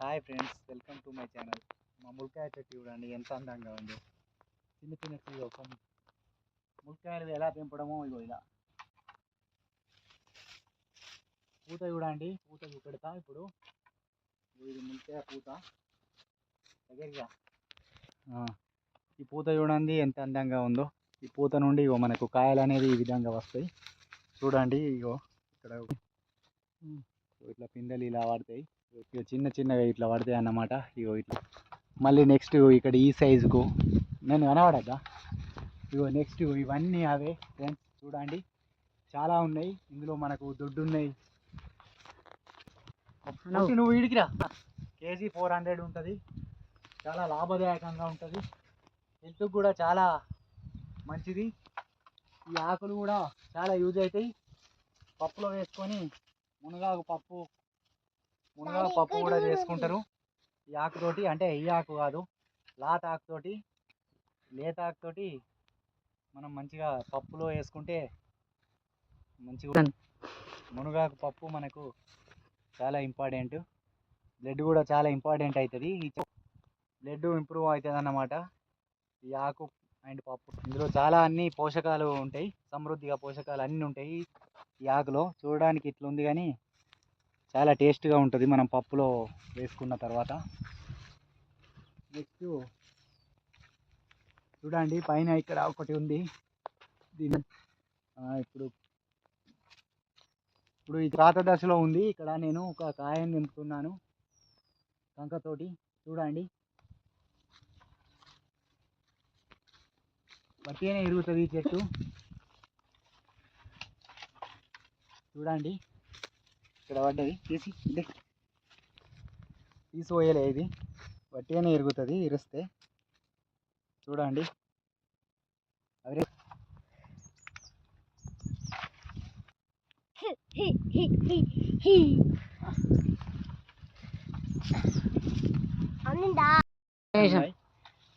Hi friends welcome to my channel. మా ములకాయ చెట్టు చూడండి ఎంత అందంగా ఉందో. చిన్న చిన్న ఒక ములకాయలు ఎలా పెంపడమో ఇగో ఇలా. పూత చూడండి పూత చూపెడతా ఇప్పుడు. ఇది ములకాయ పూత. దగ్గరగా ఈ పూత చూడండి ఎంత అందంగా ఉందో. ఈ పూత నుండి ఇగో మనకు కాయలు అనేది ఈ విధంగా వస్తాయి. చూడండి ఇగో ఇక్కడ. ఇట్లా పిందెలు ఇలా పడతాయి. ఇక చిన్న చిన్నగా ఇట్లా పడతాయి అన్నమాట. ఇగో ఇట్లా. మళ్ళీ నెక్స్ట్ ఇక్కడ ఈ సైజుకు నేను కనబడద్దా? ఇగో నెక్స్ట్ ఇవన్నీ అవే. ఫ్రెండ్స్ చూడండి. చాలా ఉన్నాయి. ఇందులో మనకు దొడ్డు ఉన్నాయి. నువ్వు వీడికి రా. కేజీ ఫోర్ హండ్రెడ్ ఉంటుంది. చాలా లాభదాయకంగా ఉంటుంది. హెల్త్కి కూడా చాలా మంచిది. ఈ ఆకులు కూడా చాలా యూజ్ అవుతాయి. పప్పులో వేసుకొని మునగాకు పప్పు మునగాకు పప్పు కూడా చేసుకుంటారు. ఈ ఆకుతోటి అంటే ఈ ఆకు కాదు లాత ఆకుతోటి లేత ఆకుతోటి మనం మంచిగా పప్పులో వేసుకుంటే మంచిగా మునగాకు పప్పు మనకు చాలా ఇంపార్టెంట్ బ్లడ్ కూడా చాలా ఇంపార్టెంట్ అవుతుంది. ఈ బ్లడ్ ఇంప్రూవ్ అవుతుంది అన్నమాట. ఈ ఆకు అండ్ పప్పు ఇందులో చాలా అన్ని పోషకాలు ఉంటాయి. సమృద్ధిగా పోషకాలు అన్నీ ఉంటాయి ఈ ఆకులో. చూడడానికి ఇట్లా ఉంది కానీ చాలా టేస్ట్గా ఉంటుంది మనం పప్పులో వేసుకున్న తర్వాత. నెక్స్ట్ చూడండి పైన ఇక్కడ ఒకటి ఉంది. దీని ఇప్పుడు ఇప్పుడు ఈ తాత దశలో ఉంది. ఇక్కడ నేను ఒక కాయను నింపుతున్నాను. కంకతోటి చూడండి. బట్టిగానే ఇరుగుతుంది ఈ చెట్టు. చూడండి. ఇక్కడ పడ్డది. తీసి ఇదే. తీసిపోయలే ఇది. వట్టిగానే ఇరుగుతుంది ఇరిస్తే. చూడండి.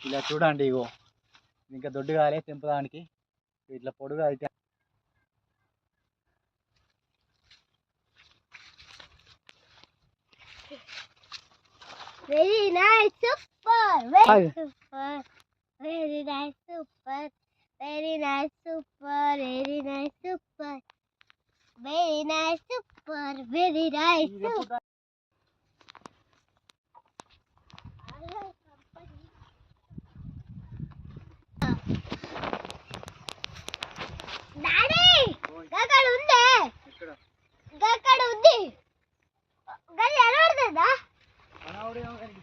ఇలా చూడండి ఇగో. ఇంకా దొడ్డు కాలే తెంపడానికి ఇట్లా పొడుగా అయితే Very nice, super, very super, very nice, super, very nice, super, very nice, super, very nice, super, very nice, ఇది super. ఎప్పుడు డాడీ గక్కడ ఉందే గక్కడ ఉంది గది ఎలా పడుతుందా Audio and